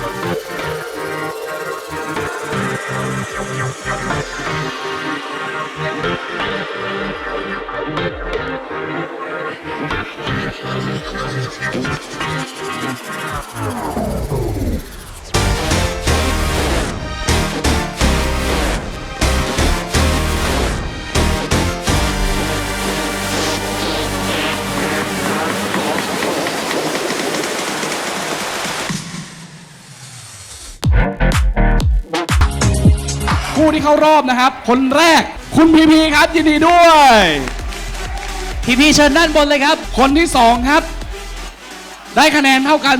ผู้ารอบนะครับ คนแรกคุณพีพีครับยินดีด้วยพี่พี่ๆเชิญด้านบนเลยครับ คนที่2ครับ ได้คะแนนเท่ากัน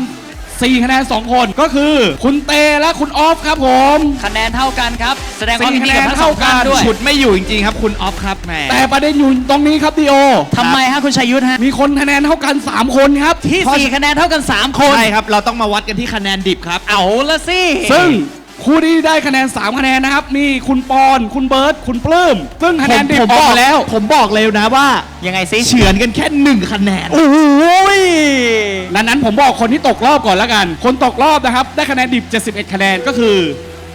4 คะแนน 2 คนก็คือ คุณเตและคุณออฟครับผมคะแนนเท่ากันครับ แสดงความสี่ยินดีกับทั้งคะแนนสองท่านเท่ากันด้วยฉุดไม่อยู่จริงๆครับ คุณออฟครับแหมแต่ประเด็นอยู่ตรงนี้ครับดีโอทำไมฮะคุณชัยยุทธฮะมีคนคะแนนเท่ากัน 3 คนครับ ที่ 4 คะแนนเท่ากัน 3 คน ใช่ครับ เราต้องมาวัดกันที่คะแนนดิบครับ เอาละสิซึ่ง คู่ที่ได้คะแนน 3 คะแนนนะครับ มีคุณปอน คุณเบิร์ตคุณปลื้ม ซึ่งคะแนนดิบผมอบอกอกมาแล้ว ผมบอกเลยนะว่ายังไงสิเฉือนกันแค่หนึ่งคะแนน โอ้ยดังนั้นผมบอกคนที่ตกรอบก่อนแล้วกัน คนตกรอบนะครับ ได้คะแนนดิบ 71 คะแนนก็คือ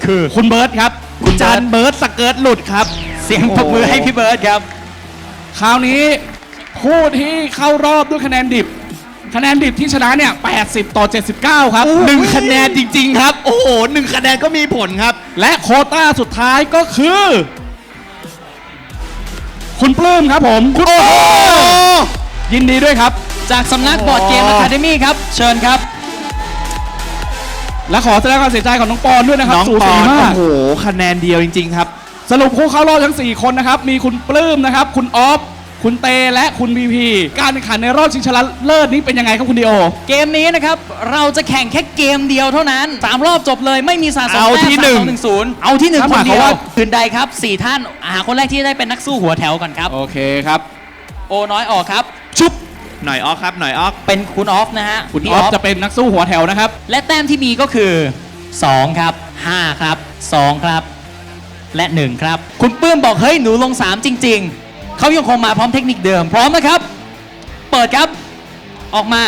คือคุณเบิร์ตครับ คุณจานเบิร์ดสเกิร์ตหลุดครับ เสียงปรบมือให้พี่เบิร์ดครับ คราวนี้ผู้ที่เข้ารอบด้วยคะแนนดิบ คะแนนดิบที่ชนะเนี่ย 80 ต่อ 79 ครับ หนึ่งคะแนนจริง ๆ ครับ โอ้โหหนึ่งคะแนนก็มีผลครับ และโควต้าสุดท้ายก็คือ คุณปลื้มครับผมคุณปลื้มยินดีด้วยครับ จากสำนักบอร์ดเกมอ๋อะอคาเดมี่ครับ เชิญครับ และขอแสดงความเสียใจของน้องปอนด้วยนะครับน้องสูปสีอนมาโอ้ก โหคะแนนเดียวจริง ๆ ครับ สรุปผู้เข้ารอบทั้ง 4 คนนะครับ มีคุณปลื้มนะครับ คุณออฟ คุณเตและคุณพีพีการแข่งขันในรอบชิงชนะเลิศนี้เป็นยังไงครับคุณดีโอ เกมนี้นะครับเราจะแข่งแค่เกมเดียวเท่านั้น3รอบจบเลยไม่มีสะสมเอาแต้มที่หนึ่งสามสอหนึ่ง ศูนย์เอาที่หนึ่งนั่นคหมานยเดีความยวว่า คืนใดครับสี่ท่านหาคนแรกที่ได้เป็นนักสู้หัวแถวก่อนครับ โอเคครับ โอน้อยออกครับ ชุบหน่อยออกครับหน่อยออก เป็นคุณออฟนะฮะคุณพี่ออฟจะเป็นนักสู้หัวแถวนะครับ และแต้มที่มีก็คือ 2 ครับ 5 ครับ 2 ครับ และ 1 ครับ คุณปื้มบอกเฮ้ยหนูลง 3 จริง ๆ เขายังคงมาพร้อมเทคนิคเดิม พร้อมนะครับ เปิดครับ ออกมา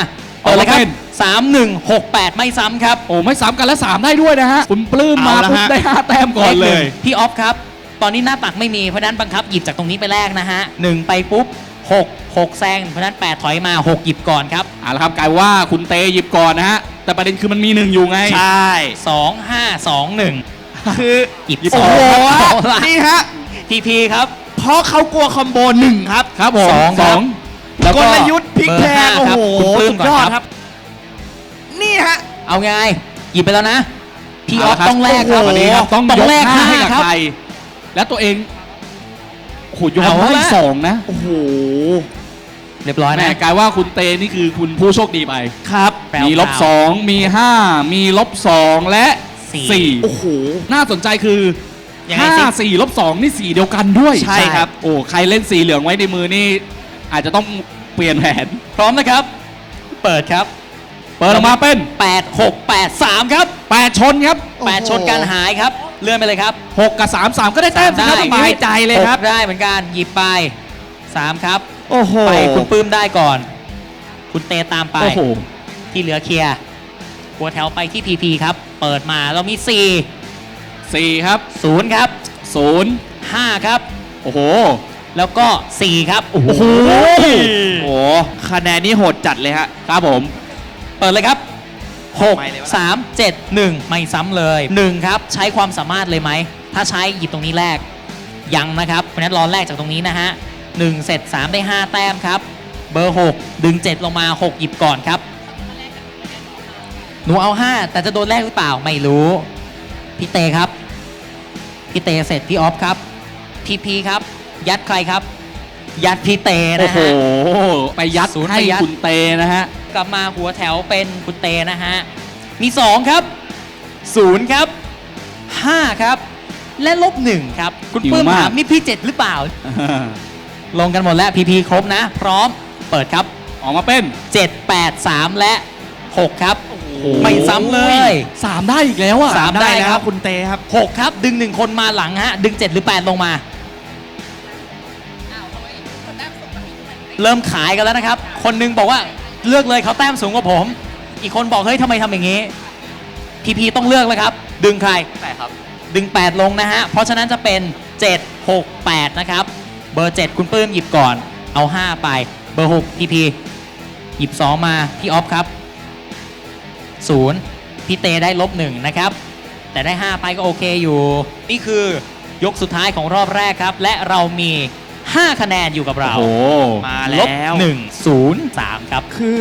เปิดเลยครัออกมาเป็นบ3 1 6 8ไม่ซ้ำครับ โอ้ไม่ซ้ำกันและ3ได้ด้วยนะฮะคุณปลื้มมาเอาละปุ๊บฮะ ได้5แต้มก่อนเลยขหงพี่ออฟครับ ตอนนี้หน้าตักไม่มี เพราะฉะนั้นบังคับหยิบจากตรงนี้ไปแรกนะฮะหนึ่งไปปุ๊บ6 6แซง เพราะฉะนั้น8ถอยมา6หยิบก่อนครับเอาละครับกลายว่าคุณเตหยิบก่อนนะฮะ แต่ประเด็นคือมันมีหนึ่งอยู่ไง ใช่2 5 2 1คือหยิบโอ้โหเอาละนี่ฮะพีพีครับเพ ราะเขากลัวคอมโบหนึ่งครับครับผมสองครับแล้วกลยุทธ์พลิกแพลงเบโอ้ร์ห้าโหครับคุณปลื้มสุดก่อนยอดคครัรับบนี่ฮะ เอาไงหยิบไปแล้วนะพี่ออฟเาละต้องแลกครับวันนี้ครับต้องต้องยกแลกห้าห้าให้กับครับใครและตัวเองโอ้โหยอมเอาให้ละสองนะโอ้โหเรียบร้อยแม่นะกลายว่าคุณเตนี่คือคุณผู้โชคดีไปครับแปลวมีลบเปล่าสองมีห้ามีลบสองและสี่สี่โอ้โหน่าสนใจคือ ยังไงห้าสิสี่ลบสองนี่สีเดียวกันด้วยใช่ครับ โอ้ใครเล่นสีเหลืองไว้ในมือนี่ อาจจะต้องเปลี่ยนแผน พร้อมนะครับ เปิดครับ เปิดออกมาเป็น 8 6 8 3 ครับ 8 ชนครับ 8 ชนการหายครับ เลื่อนไปเลยครับ6 กับ 3 3 ก็ได้แต้มสิครับได้สบายใจเลยครับ หกได้เหมือนกัน หยิบไป 3 ครับ โอ้โหไปคุณปื้มได้ก่อน คุณเตตามไป โอ้โห ที่เหลือเคลียร์หัวแถวไปที่พีพีครับ เปิดมาเรามี 4 ครับ4 0ครับ0 5ครับ โอ้โห แล้วก็4ครับโอ้โหโอ้โห โอ้โห คะแนนนี่โหดจัดเลยฮะ ครับผม เปิดเลยครับไม่เลยวะ 6 3 7 1 ไม่ซ้ำเลย1ครับ ใช้ความสามารถเลยไหม ถ้าใช้หยิบตรงนี้แรก ยังนะครับ เพราะฉะนั้นรอแรกจากตรงนี้นะฮะ1เสร็จ 3 ได้ 5 แต้มครับ เบอร์ 6 ดึง 7 ลงมา 6 หยิบก่อนครับ หนูเอา 5 แต่จะโดนแรกหรือเปล่าไม่รู้ พี่เตครับ พี่เตเสร็จพี่ออฟครับพี่พีครับ ยัดใครครับ ยัดพี่เตโอ้นะโห ฮะ ไปยัดศูนย์ให้ไปยัด คุณเตนะฮะกลับมาหัวแถวเป็นคุณเตนะฮะ มี 2 ครับ 0 ครับ 5 ครับ และลบ1ครับ คุณหิวปื้มมากถามนี่พี่ 7 หรือเปล่า ลงกันหมดแล้วพีพีครบนะ พร้อมเปิดครับ ออกมาเป็น 7 8 3 และ 6 ครับ ไม่ซ้ำเลย3ได้อีกแล้วอะสามได้แล้วครับคุณเตครับ6ครับ ดึง1คนมาหลังฮะ ดึง7หรือ8ลงมา เริ่มขายกันแล้วนะครับ คนหนึงบอกว่าเลือกเลยเขาแต้มสูงกว่าผม อีกคนบอกเฮ้ยทำไมทำอย่างนี้ พีพีต้องเลือกแล้วครับ ดึงใครแต่ครับ ดึง 8 ลงนะฮะ เพราะฉะนั้นจะเป็น 7 6 8 นะครับ เบอร์ 7 คุณปื้มหยิบก่อน เอา 5 ไป เบอร์ 6 พีพีหยิบ 2 มา พี่ออฟครับ 0พี่เตได้ลบ1นะครับ แต่ได้ 5 ไปก็โอเคอยู่ นี่คือยกสุดท้ายของรอบแรกครับ และเรามี 5 คะแนนอยู่กับเรา โอ้มาลแล้บว1 0 3ครับ คือ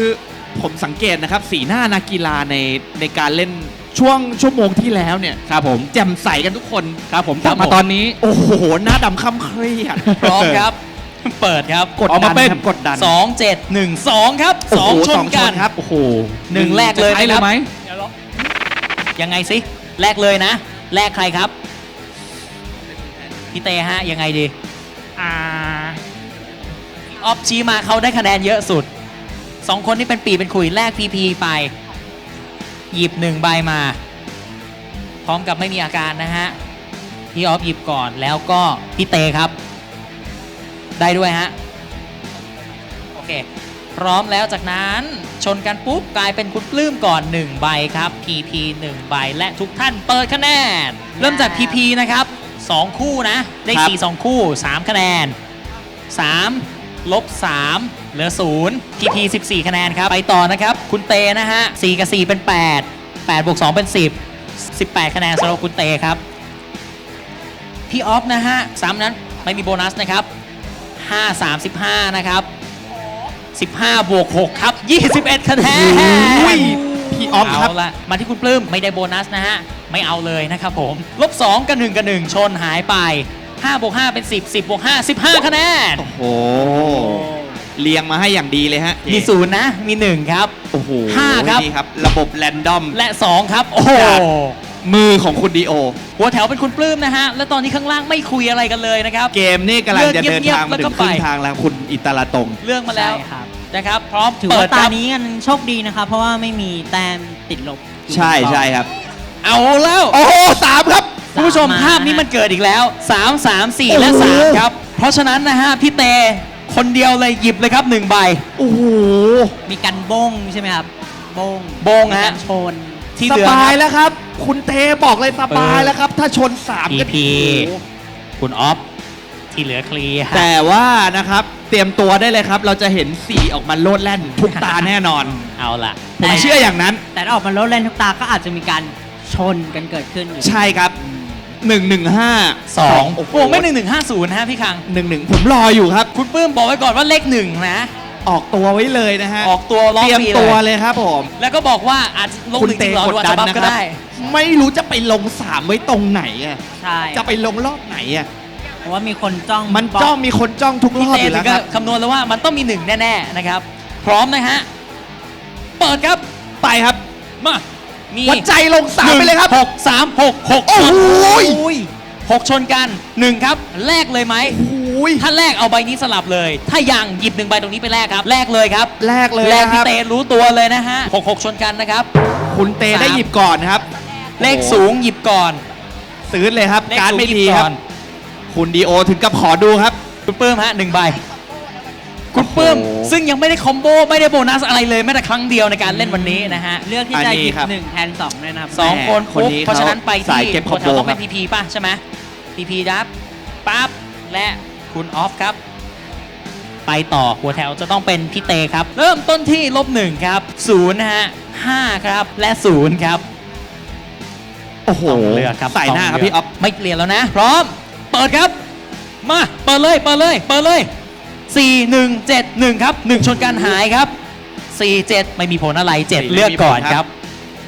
ผมสังเกตนะครับ สีหน้านักกีฬาในในการเล่นช่วงชั่วโมงที่แล้วเนี่ยครับผมแจ่มใสกันทุกคนครับผมครักบลับมาผมตอนนี้ โอ้โห หน้าดำค่ำเครียด พร้อมครับ เปิดครับกดออกดัมานเป็นครับกดดัน2 7 1 2ครับโอ้โห2ชนกันครับโอ้โหหนึ่งแรกเลยจะใช้นะครับไหมยังไงสิแลกเลยนะแลกใครครับพี่เตฮะยังไงดีอ่าออฟชี้มาเขาได้คะแนนเยอะสุดสองคนนี้เป็นปีเป็นคุยแลกพีพีไป หยิบหนึ่งใบมา พร้อมกับไม่มีอาการนะฮะพี่ออฟหยิบก่อนแล้วก็พี่เตครับ ได้ด้วยฮะ โอเค พร้อมแล้วจากนั้นชนกันปุ๊บกลายเป็นคุณปลื้มก่อน 1 ใบครับ PP 1 ใบและทุกท่านเปิดคะแนน เริ่มจาก PP นะครับ 2 คู่นะ ได้ครับ 4 2 คู่ 3 คะแนน 3 ลบ 3 เหลือ 0 PP 14 คะแนนครับ ไปต่อนะครับ คุณเตนะฮะ 4 กับ 4 เป็น 8 8บวก 2 เป็น 10 18 คะแนนสำหรับคุณเตครับ พี่ออฟนะฮะซ้ำนั้นไม่มีโบนัสนะครับ 5 35 นะครับ 15 บวก 6 ครับ 21 คะแนนอุ้ยพี่ออฟครับ เอาละมาที่คุณปลื้มไม่ได้โบนัสนะฮะ ไม่เอาเลยนะครับผม ลบ 2 กับ 1 กับ 1 ชนหายไป 5 บวก 5 เป็น 10 10 บวก 5 15 คะแนน โอ้โห เรียงมาให้อย่างดีเลยฮะมีศูนย์นะ มี 1 ครับ โอ้โหห้าครับ นี่ครับ ระบบแรนดอม และ 2 ครับ โอ้โห จาก มือของคุณดีโอ หัวแถวเป็นคุณปลื้มนะฮะ และตอนนี้ข้างล่างไม่คุยอะไรกันเลยนะครับเกมนี่กำลังจะเลืเดิอกนเงียบทางๆมาถึแล้วก็งครึ่งไปทางแล้วคุณอิตาลาตงเรื่องมาแล้วใช่ครับ นะครับ พร้อมถือเปิว่าดคตารับนี้กันโชคดีนะครับ เพราะว่าไม่มีแต้มติดลบอยู่ใช่ใช่ครับ เอาแล้ว โอ้โหสามครับ คุณผู้ชมสามมา ภาพนี้มันเกิดอีกแล้ว 3 3 4 และ โอ้โห 3 ครับ เพราะฉะนั้นนะฮะ พี่เตคนเดียวเลยหยิบเลยครับ1ใบ โอ้โห มีกันบ้งใช่ไหมครับบงบงฮะ มีการชน ที่สเหลือ บายครับแล้วครับ คุณเทบอกเลยสบายแล้วครับ ถ้าชนสามก็ PP โอ้โหคุณออฟที่เหลือเคลียร์ฮะแต่ว่านะครับเตรียมตัวได้เลยครับ เราจะเห็นสีออกมาโลดแล่นทุกตาแน่นอน เอาล่ะผมเชื่ออย่างนั้น แต่ถ้าออกมาลดเล่นทุกตาก็อาจจะมีการชนกันเกิดขึ้นอยู่ ใช่ครับหนึ่งหนึ่งห้าสองโอ้โหโอ้ไม่หนึ่งหนึ่งห้าศูนย์ฮะพี่คังหนึ่งหนึ่งผมรออยู่ครับ คุณปื้มบอกไว้ก่อนว่าเลขหนึ่งนะ ออกตัวไว้เลยนะฮะออกตัวล็อกเตรียมฟรีตัวเลยเลยครับผม แล้วก็บอกว่าอาจจะลงคุณหนึ่งเตจริงเหรอหกรือดอาจดัจะนบัฟนะก็ครับได้ไม่รู้จะไปลงสามไว้ตรงไหนอะใช่จะไปลงรอบไหนอะเพราะว่ามีคนจ้องมันบล็กจ้องมีคนจ้องทุกรพี่อบเต้อยู่ถึแล้วงคก็รับ คำนวณแล้วว่ามันต้องมีหนึ่งแน่ๆนะครับ พร้อมนะฮะ เปิดครับ ไปครับมา มีวัดใจลงสามไปเลยครับ หกสามหกหกโอ้ชนโหอุ้ยหกชนกันหนึ่งครับ แลกเลยไหม โอ้ ย ถ้าแลกเอาใบนี้สลับเลย ถ้ายังหยิบหนึ่งใบตรงนี้ไปแลกครับแลกเลยครับแรกเลยแลกนะคพี่รับ เตรู้ตัวเลยนะฮะหกหกชนกันนะครับ คุณเตสามได้หยิบก่อนนะครับเลขสูงหยิบก่อนซื้อเลยครับ เลขการสูงไม่หยิดีบคก่รัอบนคุณดีโอถึงกับขอดูครับ คุณปื้มฮะหนึ่งใบ คุณปื้มโอ้โห ซึ่งยังไม่ได้คอมโบไม่ได้โบนัสอะไรเลยแม้แต่ครั้งเดียวในการเล่นวันนี้นะฮะ เลือกที่อันจะนี้หยิบครับ หนึ่งแทนสองเลยนะครับสองคนคนปุ๊บนี้เพราะฉะนั้นไปเขาที่สายเก็บหัวแถว combo ต้องเป็นครับ พีพีป่ะใช่ไหมพีพีดับปั๊บและ คุณออฟครับ ไปต่อหัวแถวจะต้องเป็นพี่เตครับ เริ่มต้นที่ลบหนึ่งครับศูนย์นะฮะห้าครับและศูนย์ครับโอ้โหต้องเลือกครับใส่หน้าครับต้งเลืกพี่ออฟไม่เปลี่ยนแล้วนะ พร้อม เปิดครับ มาเปิดเลยเปิดเลยเปิดเลย4 1 7 1ครับ1ชนกันหายครับ4 7ไม่มีผลอะไร 7 เลือกก่อนครับ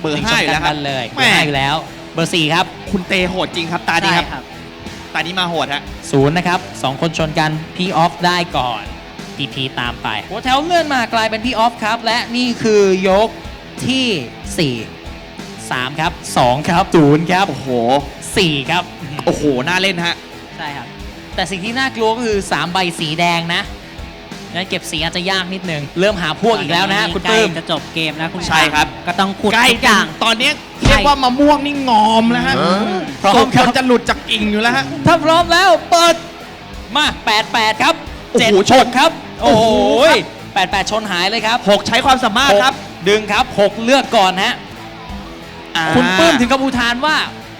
เบอร์หนึ่งห้าชนอยู่กัแล้วครับนเลยเบอแม่ร์ห้าอยู่แล้ว เบอร์4ครับ คุณเตโหดจริงครับตานี้ใช่ครับ ครับตานี้มาโหดฮะศูนย์นะครับสองคนชนกันพี่ออฟได้ก่อนพีพีตามไปหัวแถวเลื่อนมากลายเป็นพี่ออฟครับ และนี่คือยกที่ 4 3 ครับ 2 ครับ0ครับโอ้โห4ครับ โอ้โห น่าเล่นฮะ ใช่ครับ แต่สิ่งที่น่ากลัวก็คือ 3 ใบสีแดงนะ งั้นเก็บสีอาจจะยากนิดนึงเริ่มหาพวกอีกแล้วนะฮะคุณใกล้ปื้มจะจบเกมแล้วคุณใช่ครับ ก็ต้องขุดใกล้ทุกอกัย่านงตอนนี้เรียกว่ามะม่วงนี่งอมแล้วฮะพร้อสุมกคจรับนจะหลุดจากกิ่งอยู่แล้วฮะ ถ้าพร้อมแล้วเปิดมา 88 ครับโอ้โห7ชนครับ โอ้โหโอ้โหครับ88 ชนหายเลยครับหกใช้ความสามารถครับหกดึงครับ 6 เลือกก่อนฮะอ่า คุณปื้มถึงกับอุทานว่า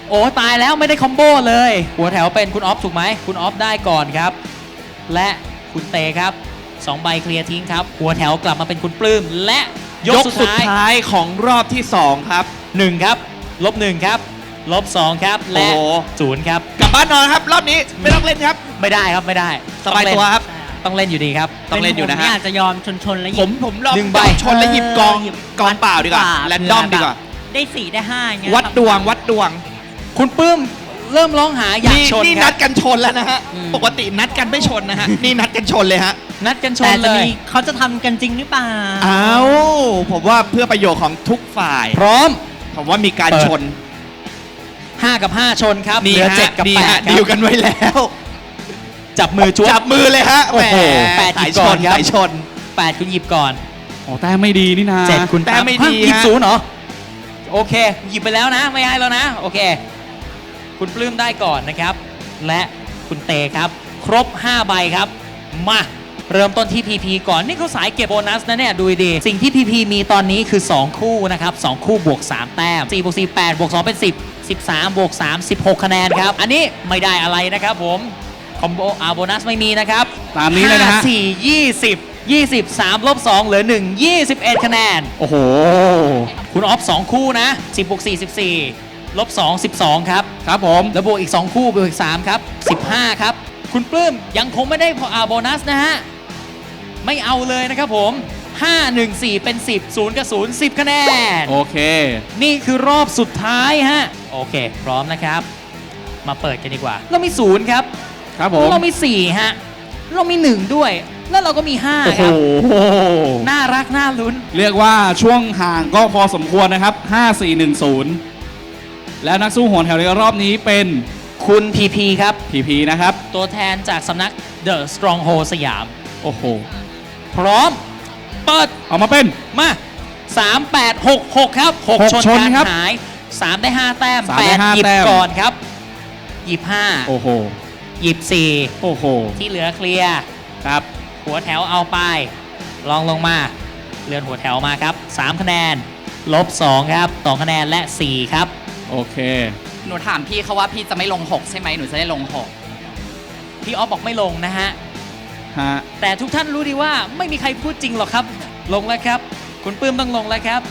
โอ้ตายแล้วไม่ได้คอมโบเลย หัวแถวเป็นคุณออฟถูกไหม คุณออฟได้ก่อนครับ และคุณเตครับ สองใบเคลียร์ทิ้งครับ หัวแถวกลับมาเป็นคุณปลื้ม และยยกกสุดสุดท้ายท้ายของรอบที่ 2 ครับ หนึ่งครับ ลบหนึ่งครับ ลบสองครับ และโอ้โห ศูนย์ครับ กลับบ้านนอนครับ รอบนี้ไม่ต้องเล่นครับ ไม่ได้ครับไม่ได้สบายตัวครับ ต้องเล่นอยู่ดีครับ ต้องเล่นอยู่นะป็ผมฮะอาจจะยอมชนชนๆแล้วหผยิบ มผมรอบหนึ่งใบ ชนแล้วหยิบกองเหยิบ กองเปล่าดีกว่า แรนดอมดีกว่า ได้สี่ได้ห้าอย่างเงี้ยวัดดวงวัดดวง คุณปลื้ม เริ่มร้องหาอยากนี่ชนนี่คนัรับ ดกันชนแล้วนะฮะ อืม ปกตินัดกันไม่ชนนะฮะ นี่นัดกันชนเลยฮะ นัดกันชแต่นเลจะย มีเขาจะทำกันจริงหรือเปล่าอ้าวผมว่าเพื่อประโยชน์ของทุกฝ่าย พร้อม ผมว่ามีการเปิด ชน5 กับ 5 ชนครับนี่เหลือฮะเจ็ดกับนี่แปฮะดคดีรัลบกันไว้แล้วจับมือจ้วจับมือเลยฮะโอ้โหหแปดสายอีกชก่อนนครับ สายชน แปดคุณหยิบก่อนโอ้แต้มไม่ดีนี่นาเจ็ดคุณแต้มไม่ดีฮะ หยิบฮะศูนย์เหรอ โอเค หยิบไปแล้วนะ ไม่ให้แล้วนะ โอเค คุณปลื้มได้ก่อนนะครับ และคุณเตครับ ครบ 5 ใบครับ มาเริ่มต้นที่ PP ก่อนนี่เขาสายเก็บโบนัสนะเนี่ยดูดีๆสิ่งที่ PP มีตอนนี้คือ 2 คู่นะครับ 2 คู่บวก 3 แต้ม4บวก4 8บวก2เป็น 10 13บวก3 16 คะแนนครับ อันนี้ไม่ได้อะไรนะครับผมคอมโบอาโบนัสไม่มีนะครับตามนี้เลยนะฮะ5 4 20 20 3ลบ2เหลือ1 21คะแนน โอ้โห คุณออฟ2คู่นะ10บวก4 14 ลบ2 12 ครับ ครับผมแล้วบวกอีก 2 คู่บวกอีก 3 ครับ 15 ครับ คุณปลื้มยังคงไม่ได้พออาโบนัสนะฮะ ไม่เอาเลยนะครับผม 5 1 4 เป็น 10 0 กับ 0 10 คะแนน โอเค นี่คือรอบสุดท้ายฮะ โอเค พร้อมนะครับ มาเปิดกันดีกว่า เรามี 0 ครับ ครับผมเรามี 4 ฮะ เรามี 1 ด้วย แล้วเราก็มีโอ้5โหครับน่ารัก น่าลุ้น เรียกว่าช่วงห่างก็พอสมควรนะครับ 5410 และนักสู้โหนแถวในรอบนี้เป็นคุณพีพีครับ พีพีนะครับ ตัวแทนจากสำนัก The Stronghold สยาม โอ้โห พร้อม เปิดเอามาเป็น มา 3 8 6 6 ครับ หก6 ชนชนการครับหาย 3 ได้ 5 แต้ม สามได้ห้า8 หยิบแต้ม ก่อนครับ หยิบโอ้โห 5หยิบโอ้โห 4 ที่เหลือเคลียร์ ครับ หัวแถวเอาไป ลองลงมา เลื่อนหัวแถวมาครับ 3 คะแนน ลบ 2 ครับ 2 คะแนนและ 4 ครับ โอเค หนูถามพี่เขาว่าพี่จะไม่ลง 6 ใช่ไหมหนูจะได้ลงพี่ออฟบอกไม่ลงนะฮะ ฮะ แต่ทุกท่านรู้ดีว่าไม่มีใครพูดจริงหรอกครับ ลงแล้วครับ คุณปื้มต้องลงแล้วครับ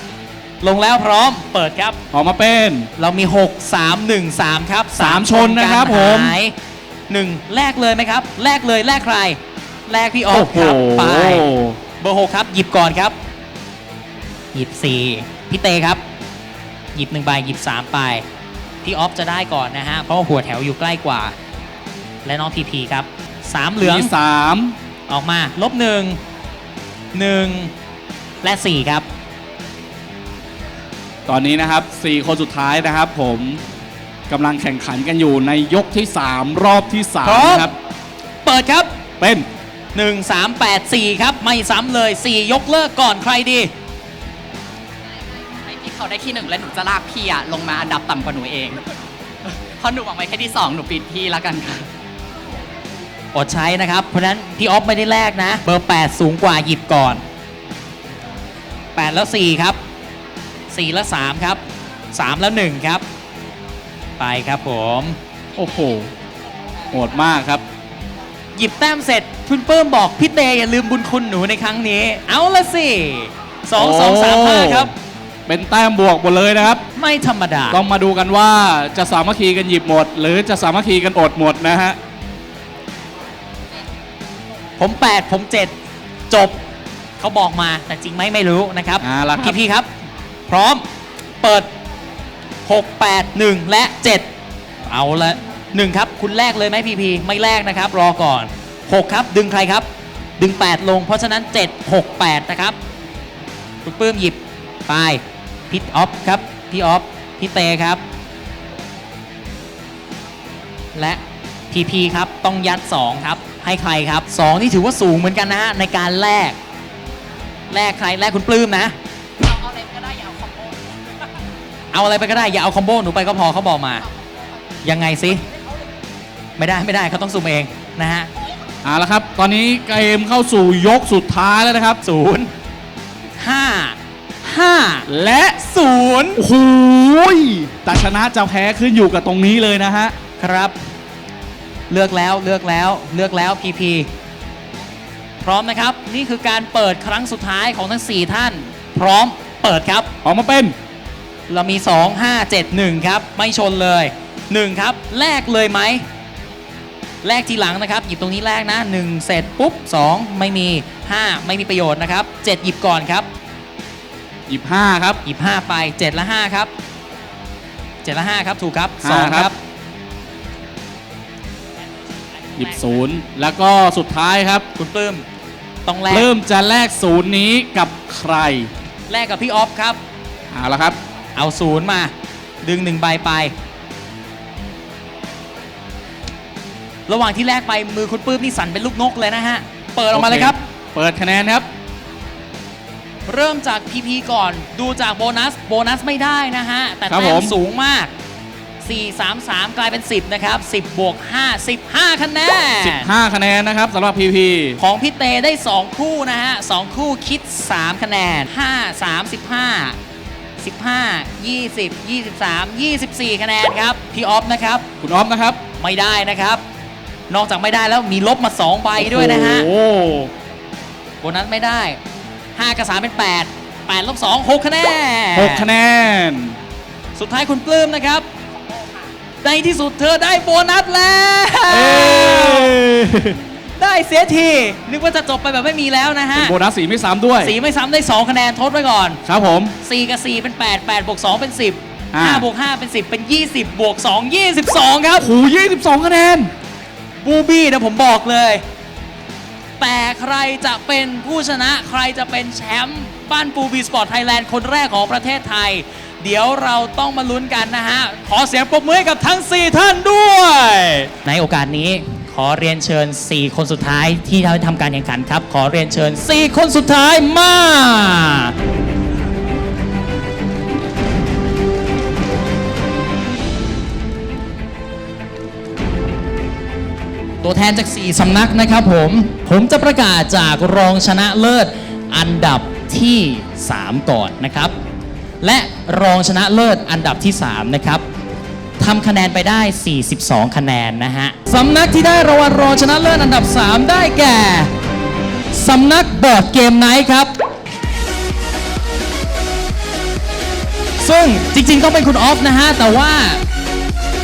ลงแล้วพร้อมเปิดครับ ออกมาเป็น เรามี 6 3 1 3 ครับสามชนนะครับการผม หายหนึ่งแลกเลยไหมครับ แลกเลยแลกใคร แลกพี่ออโอ้ฟโห ครับไปเบอร์หกครับหยิบก่อนครับหยิบสี่พี่เตครับ หยิบหนึ่งใบหยิบสามไปพี่ออฟจะได้ก่อนนะฮะเพราะว่าหัวแถวอยู่ใกล้กว่า และน้องพีพีครับสามเหลืองมีสามออกมาลบหนึ่งหนึ่งและสี่ครับ ตอนนี้นะครับ 4 คนสุดท้ายนะครับ ผมกำลังแข่งขันกันอยู่ในยกที่ 3 รอบที่พร้อม 3นะครับ เปิดครับ เป็น 1 3 8 4 ครับ ไม่ซ้ำเลย 4 ยกเลิกก่อนใครดี6ให้พี่เขา ได้ที่หนึ่งและหนูจะลากพี่อะลงมาอันดับต่ำกว่าหนูเองเพราะหนูหวังไว้แค่ที่2หนูปิดพี่แล้วกันค่ะ อดใช้นะครับ เพราะฉะนั้นพี่ออฟไม่ได้แลกนะ เบอร์ 8 สูงกว่าหยิบก่อน 8 แล้ว 4 ครับ 4 แล้ว 3 ครับ 3 แล้ว 1 ครับ ไปครับผม โอ้โหโหดมากครับ หยิบแต้มเสร็จคุณเปิ้มบอกพี่เตอย่าลืมบุญคุณหนูในครั้งนี้ เอาละสิ2 2 3 5ครับ เป็นแต้มบวกหมดเลยนะครับ ไม่ธรรมดา ต้องมาดูกันว่าจะสามัคคีกันหยิบหมด หรือจะสามัคคีกันอดหมดนะฮะ ผม 8 ผม 7 จบเขาบอกมาแต่จริงไหมไม่รู้นะครับเอาล่ะครับ พี่พี่ครับ พร้อมเปิด 6 8 1 และ 7 เอาละ1ครับ คุณแลกเลยไหมพีพีไม่แลกนะครับ รอก่อน 6 ครับ ดึงใครครับ ดึง 8 ลง เพราะฉะนั้น 7 6 8 นะครับคุณปื้มหยิบไป พี่ออฟครับ พี่ออฟ พี่เตครับ และพีพีครับ ต้องยัด 2 ครับ ให้ใครครับ 2 นี่ถือว่าสูงเหมือนกันนะฮะในการแลก แลกใคร แลกคุณปลื้มนะ เอาอะไรก็ได้อย่าเอาคอมโบ เอาอะไรไปก็ได้ อย่าเอาคอมโบหนูไปก็พอเขาบอกมา ยังไงสิไม่ได้ไม่ได้เขาต้องซูมเองนะฮะเอาละครับ ตอนนี้เกมเข้าสู่ยกสุดท้ายแล้วนะครับศูนย์ห้า 5 และ 0 โอ้โหยแต่ชนะจะแพ้ขึ้นอยู่กับตรงนี้เลยนะฮะ ครับ เลือกแล้วเลือกแล้วเลือกแล้วพีพีพร้อมนะครับ นี่คือการเปิดครั้งสุดท้ายของทั้ง 4 ท่าน พร้อมเปิดครับ ออกมาเป็น เรามี 2 5 7 1 ครับ ไม่ชนเลย 1 ครับ แลกเลยไหม แลกทีหลังนะครับ หยิบตรงนี้แลกนะ 1 เสร็จปุ๊บ 2 ไม่มี 5 ไม่มีประโยชน์นะครับ 7 หยิบก่อนครับ หยิบ5ครับ หยิบ5ไป7และ5ครับ7และ5ครับถูกครับห้า2คครัรับ บ หยิบ0แล้วก็สุดท้ายครับคุณปลื้มต้องแลกเริ่มจะแลกศูนย์นี้กับใครแลกกับพี่ออฟครับ เอาละครับ เอาศูนย์มา ดึงหนึ่งใบไป ระหว่างที่แลกไปมือคุณปื้มนี่สั่นเป็นลูกนกเลยนะฮะ เปิดออกมาเลยครับ เปิดคะแนนครับ เริ่มจาก PP ก่อน ดูจากโบนัส โบนัสไม่ได้นะฮะ แต่ครับแต้ผมม สูงมาก 4 3 3 กลายเป็น 10 นะครับ 10 บวก 5 15คะแนน 15 คะแนนนะครับสำหรับพีพีของพี่เตได้ 2 คู่นะฮะ 2 คู่คิด 3 คะแนน 5 3 15 15 20 23 24 คะแนนครับ พี่ออฟนะครับ คุณออฟนะครับไม่ได้นะครับ นอกจากไม่ได้แล้วมีลบมา 2 ใบด้วยนะฮะ โอ้โหโบนัสไม่ได้ 5 กับ 3 เป็น 8 8ลบ2 6คะแนนหกคะแนน สุดท้ายคุณปลื้มนะครับ ในที่สุดเธอได้โบนัสแล้วเอ้ยได้เสียที นึกว่าจะจบไปแบบไม่มีแล้วนะเป็ฮะนโบนัสสีไม่ซ้ำด้วยสีไม่ซ้ำได้ 2 คะแนนทดไว้ก่อน ครับผม 4 กับ 4 เป็น 8 8บวก2เป็น 10อ่า5บวก5เป็น 10 เป็น 20 บวก 2 22 ครับโอ้โห22 คะแนน บูบี้นะผมบอกเลย แต่ใครจะเป็นผู้ชนะใครจะเป็นแชมป์บ้านปูบีสปอร์ตไทยแลนด์คนแรกของประเทศไทย เดี๋ยวเราต้องมาลุ้นกันนะฮะ ขอเสียงปรบมือให้กับทั้ง 4 ท่านด้วย ในโอกาสนี้ขอเรียนเชิญ 4 คนสุดท้ายที่ได้ทำการแข่งขันครับ ขอเรียนเชิญ 4 คนสุดท้ายมา ตัวแทนจาก 4 สำนักนะครับผม ผมจะประกาศจากรองชนะเลิศอันดับที่ 3 ก่อนนะครับ และรองชนะเลิศอันดับที่ 3 นะครับทำคะแนนไปได้ 42 คะแนนนะฮะสำนักที่ได้รางวัลรองชนะเลิศอันดับ 3 ได้แก่สำนักบอร์ดเกมไนท์ครับ ซึ่งจริงๆ ต้องเป็นคุณออฟนะฮะ แต่ว่า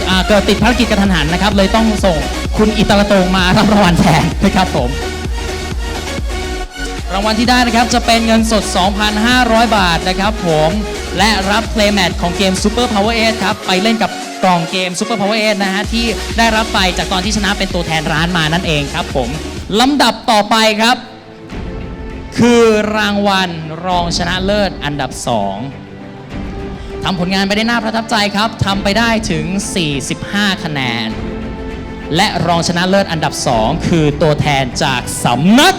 อ่าเกิดติดภารกิจกระทันหันนะครับ เลยต้องส่ง คุณอิตาลโตงมารับรางวัลแทนนะครับผม รางวัลที่ได้นะครับจะเป็นเงินสด 2,500 บาทนะครับผมและรับเพลย์แมทของเกม Super Power 8ครับ ไปเล่นกับกล่องเกม Super Power 8นะฮะ ที่ได้รับไปจากตอนที่ชนะเป็นตัวแทนร้านมานั่นเองครับผม ลำดับต่อไปครับ คือรางวัลรองชนะเลิศอันดับ 2ทำผลงานไปได้น่าประทับใจครับทำไปได้ถึง 45 คะแนน และรองชนะเลิศอันดับ 2 คือตัวแทนจากสำนัก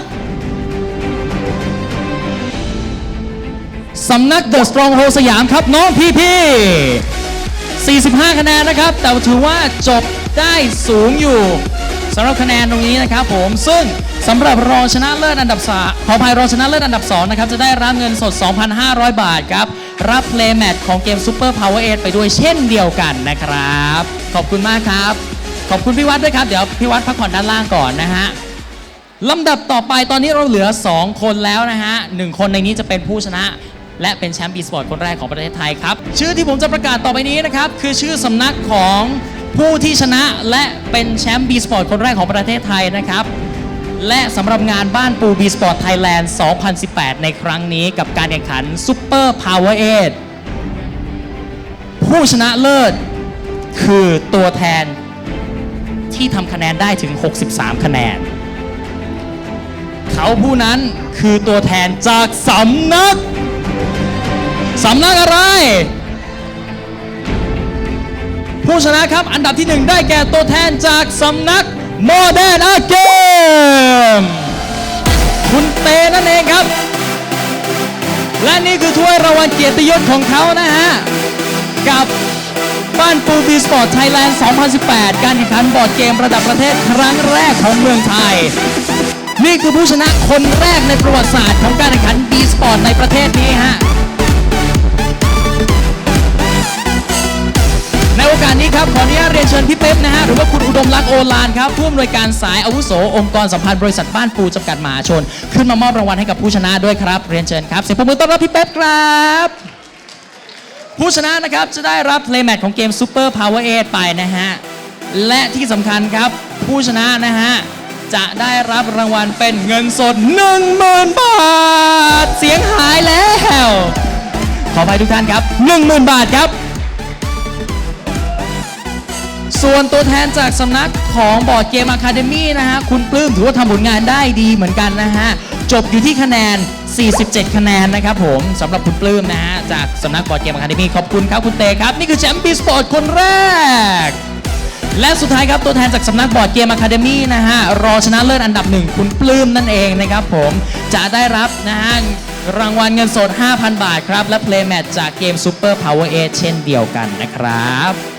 สำนักเดอะสตรองโฮสยามครับน้องพี่พี่45 คะแนนนะครับ แต่ถือว่าจบได้สูงอยู่สำหรับคะแนนตรงนี้นะครับ ผมซึ่งสำหรับรองชนะเลิศอันดับสาขออภัยรองชนะเลิศอันดับ2นะครับจะได้รับเงินสด 2,500 บาทครับ รับเพลย์แมทของเกม Super Power 8ไปด้วยเช่นเดียวกันนะครับ ขอบคุณมากครับ ขอบคุณพี่วัดด้วยครับ เดี๋ยวพี่วัดพักผ่อนด้านล่างก่อนนะฮะลำดับต่อไปตอนนี้เราเหลือ 2 คนแล้วนะฮะหนึ่งคนในนี้จะเป็นผู้ชนะ และเป็นแชมป์บีสปอร์ตคนแรกของประเทศไทยครับ ชื่อที่ผมจะประกาศต่อไปนี้นะครับ คือชื่อสำนักของผู้ที่ชนะและเป็นแชมป์บีสปอร์ตคนแรกของประเทศไทยนะครับ และสำหรับงานบ้านปูบีสปอร์ตไทยแลนด์ 2018 ในครั้งนี้กับการแข่งขัน Super Power 8ผู้ชนะเลิศคือตัวแทน ที่ทำคะแนนได้ถึง 63 คะแนน เขาผู้นั้นคือตัวแทนจากสำนักสำนักอะไร ผู้ชนะครับอันดับที่หนึ่งได้แก่ตัวแทนจากสำนัก Modern a Game คุณเตนั่นเองครับ และนี่คือถ้วยรางวัลเกียรติยศของเขานะฮะ กับ บ้านปูบีสปอร์ตไทยแลนด์ 2018 การแข่งขันบอร์ดเกมระดับประเทศครั้งแรกของเมืองไทย นี่คือผู้ชนะคนแรกในประวัติศาสตร์ของการแข่งขันบีสปอร์ตในประเทศนี้ฮะ ในโอกาสนี้ครับขออนุญาตเรียนเชิญพี่เป๊ปนะฮะ หรือว่าคุณอุดมรักโอลานครับผู้อำนวยการสายอาวุโสองค์กรสัมพันธ์บริษัทบ้านปูจำกัดมหาชน ขึ้นมามอบรางวัลให้กับผู้ชนะด้วยครับ เรียนเชิญครับเสียงปรบมือต้อนรับพี่เป๊ปครับ ผู้ชนะนะครับจะได้รับเลย์แมทของเกม Super Power 8 ไปนะฮะ และที่สำคัญครับ ผู้ชนะนะฮะ จะได้รับรางวัลเป็นเงินสด 10,000 บาท เสียงหายแล้ว ขอไปทุกท่านครับ 10,000 บาทครับ ส่วนตัวแทนจากสำนักของบอร์ดเกมอะคาเดมี่นะฮะ คุณปลื้มถือว่าทำผลงานได้ดีเหมือนกันนะฮะ จบอยู่ที่คะแนน 47 คะแนนนะครับผมสำหรับคุณปลื้มนะฮะจากสำนักบอร์ดเกมอะคาเดมี่ขอบคุณครับคุณเตครับ นี่คือแชมป์ปีสปอร์ตคนแรก และสุดท้ายครับตัวแทนจากสำนักบอร์ดเกมอะคาเดมี่นะฮะรอชนะเลิศอันดับหนึ่งคุณปลื้มนั่นเองนะครับผมจะได้รับนะฮะรางวัลเงินสด 5,000 บาทครับ และเพลย์แมทจากเกม Super Power 8เช่นเดียวกันนะครับ